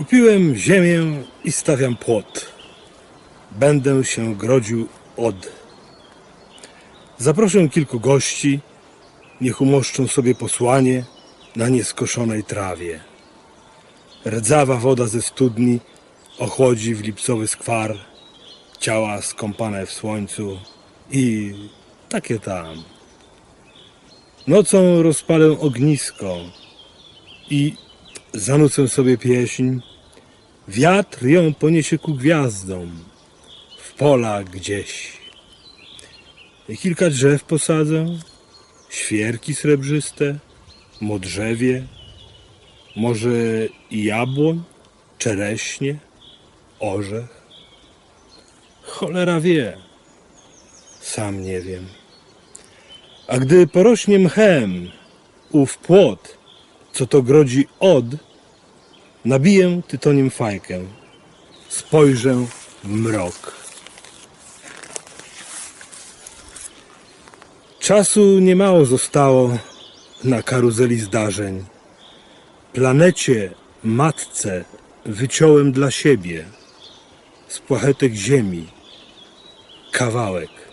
Kupiłem ziemię i stawiam płot. Będę się grodził od. Zaproszę kilku gości, niech umoszczą sobie posłanie na nieskoszonej trawie. Rdzawa woda ze studni ochłodzi w lipcowy skwar, ciała skąpane w słońcu i takie tam. Nocą rozpalę ognisko i zanucę sobie pieśń. Wiatr ją poniesie ku gwiazdom, w pola gdzieś. I kilka drzew posadzę, świerki srebrzyste, modrzewie, może i jabłoń, czereśnie, orzech. Cholera wie, sam nie wiem. A gdy porośnie mchem ów płot, co to grodzi od, nabiję tytoniem fajkę, spojrzę w mrok. Czasu niemało zostało na karuzeli zdarzeń. Planecie, matce wyciąłem dla siebie z płachetek ziemi kawałek.